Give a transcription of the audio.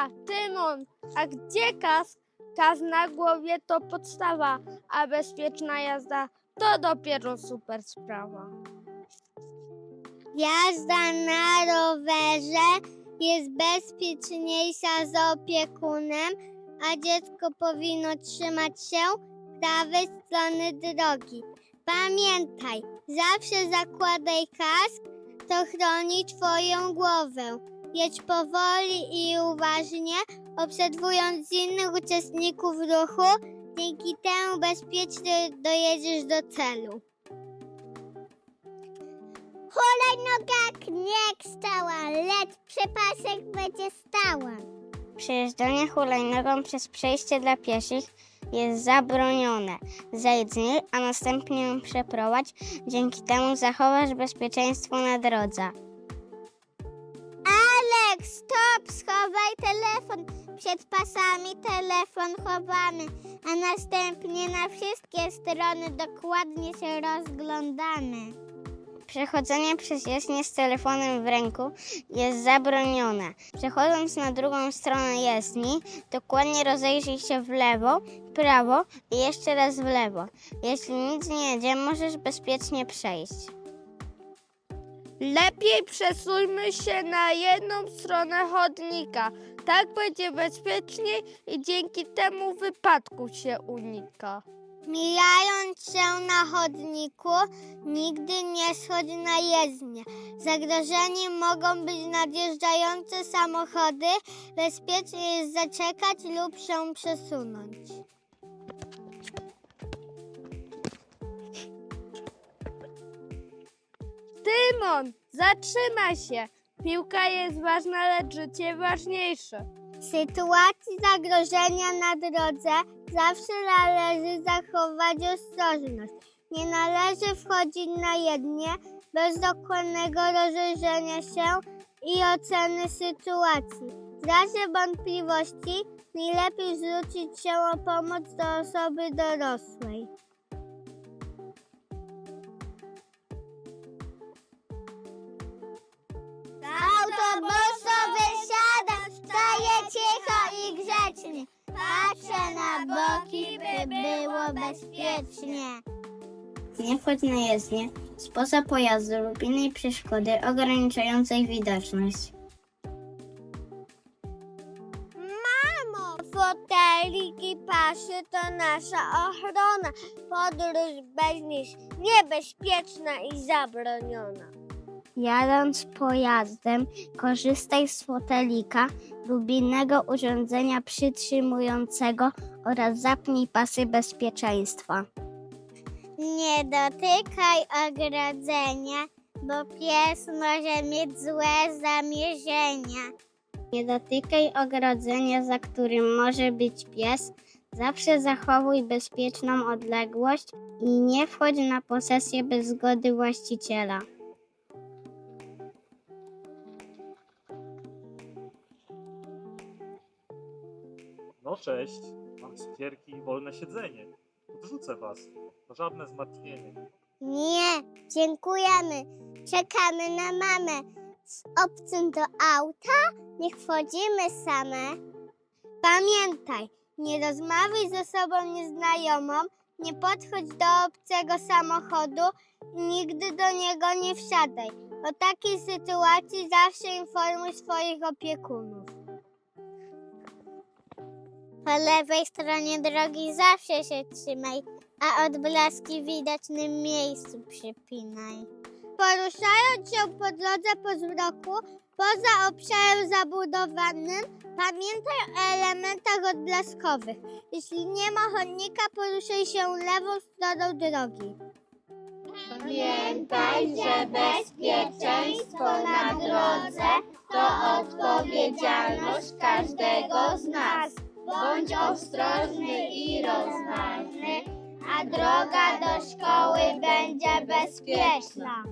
A, Tymon, a gdzie kask? Kask na głowie to podstawa, a bezpieczna jazda to dopiero super sprawa. Jazda na rowerze jest bezpieczniejsza z opiekunem, a dziecko powinno trzymać się prawej strony drogi. Pamiętaj, zawsze zakładaj kask, to chroni Twoją głowę. Jedź powoli i uważnie, obserwując innych uczestników ruchu, dzięki temu bezpiecznie dojedziesz do celu. Hulajnoga nie stała, lecz przepasek będzie stała. Przejeżdżanie hulajnogą przez przejście dla pieszych jest zabronione. Zejdź z niej, a następnie ją przeprowadź. Dzięki temu zachowasz bezpieczeństwo na drodze. Alek, stop, schowaj telefon. Przed pasami telefon chowamy, a następnie na wszystkie strony dokładnie się rozglądamy. Przechodzenie przez jezdnię z telefonem w ręku jest zabronione. Przechodząc na drugą stronę jezdni, dokładnie rozejrzyj się w lewo, prawo i jeszcze raz w lewo. Jeśli nic nie jedzie, możesz bezpiecznie przejść. Lepiej przesuńmy się na jedną stronę chodnika. Tak będzie bezpieczniej i dzięki temu wypadku się unika. Mijając się na chodniku, nigdy nie schodź na jezdnię. Zagrożeni mogą być nadjeżdżające samochody. Bezpiecznie jest zaczekać lub się przesunąć. Tymon, zatrzymaj się. Piłka jest ważna, lecz życie ważniejsze. W sytuacji zagrożenia na drodze zawsze należy zachować ostrożność. Nie należy wchodzić na jednie bez dokładnego rozejrzenia się i oceny sytuacji. W razie wątpliwości najlepiej zwrócić się o pomoc do osoby dorosłej. Patrzę na boki, by było bezpiecznie. Nie wchodź na jezdnię spoza pojazdu lub innej przeszkody ograniczającej widoczność. Mamo! Foteliki, paszy to nasza ochrona. Podróż bez nich niebezpieczna i zabroniona. Jadąc pojazdem, korzystaj z fotelika lub innego urządzenia przytrzymującego oraz zapnij pasy bezpieczeństwa. Nie dotykaj ogrodzenia, bo pies może mieć złe zamierzenia. Nie dotykaj ogrodzenia, za którym może być pies. Zawsze zachowuj bezpieczną odległość i nie wchodź na posesję bez zgody właściciela. No cześć, mam cukierki i wolne siedzenie. Odrzucę was. To żadne zmartwienie. Nie, dziękujemy. Czekamy na mamę. Z obcym do auta nie wchodzimy same. Pamiętaj, nie rozmawiaj ze sobą nieznajomą, nie podchodź do obcego samochodu i nigdy do niego nie wsiadaj. O takiej sytuacji zawsze informuj swoich opiekunów. Po lewej stronie drogi zawsze się trzymaj, a odblaski w widocznym miejscu przypinaj. Poruszając się po drodze po zmroku, poza obszarem zabudowanym, pamiętaj o elementach odblaskowych. Jeśli nie ma chodnika, poruszaj się lewą stroną drogi. Pamiętaj, że bezpieczeństwo na drodze to odpowiedzialność każdego z nas. Bądź ostrożny i rozważny, a droga do szkoły będzie bezpieczna.